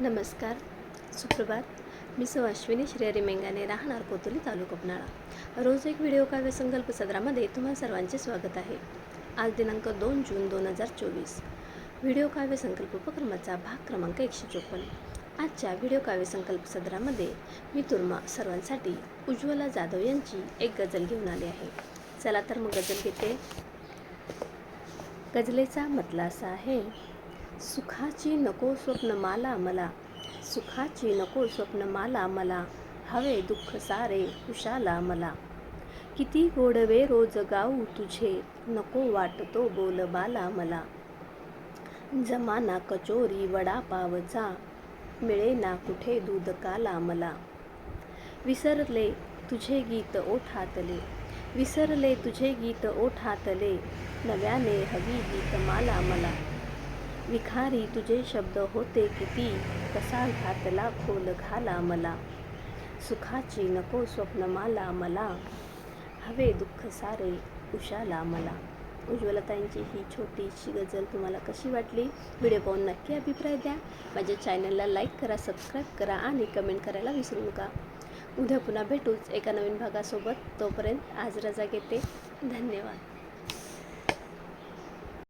नमस्कार सुप्रभात. मी सौ अश्विनी श्रेयरी मेंगाने राहणार कोतुली तालुका पन्हाळा. रोज एक व्हिडिओ काव्य संकल्प सदरामध्ये तुम्हा सर्वांचे स्वागत आहे. आज दिनांक दोन जून दोन हजार चोवीस. व्हिडिओ काव्य संकल्प उपक्रमाचा भाग क्रमांक एकशे चोपन्न. आजच्या व्हिडिओ काव्य संकल्प सदरामध्ये मी तुर्मा सर्वांसाठी उज्ज्वला जाधव यांची एक गजल घेऊन आली आहे. चला तर मग गजल घेते. गझलेचा मतला असा आहे. सुखाची नको स्वप्न माला. मला सुखाची नको स्वप्नमाला मला. हवे दुःख सारे खुशाला मला. किती गोडवे रोज गाऊ तुझे नको वाटतो बोलबाला मला. जमाना कचोरी वडापावचा मिळेना कुठे दूध काला मला. विसरले तुझे गीत ओठातले विसरले तुझे गीत ओठातले नव्याने हवी गीत माला मला. विखारी तुझे शब्द होते किती? कसा घातला खोल घाला मला. सुखाची नको स्वप्नमाला मला. हवे दुःख सारे उशाला मला. उज्ज्वलताईंची ही छोटीशी गजल तुम्हाला कशी वाटली? व्हिडिओ पाहून नक्की अभिप्राय द्या. माझ्या चॅनलला लाईक करा सबस्क्राईब करा आणि कमेंट करायला विसरू नका. उद्या पुन्हा भेटूच एका नवीन भागासोबत. तोपर्यंत आज रजा घेते. धन्यवाद.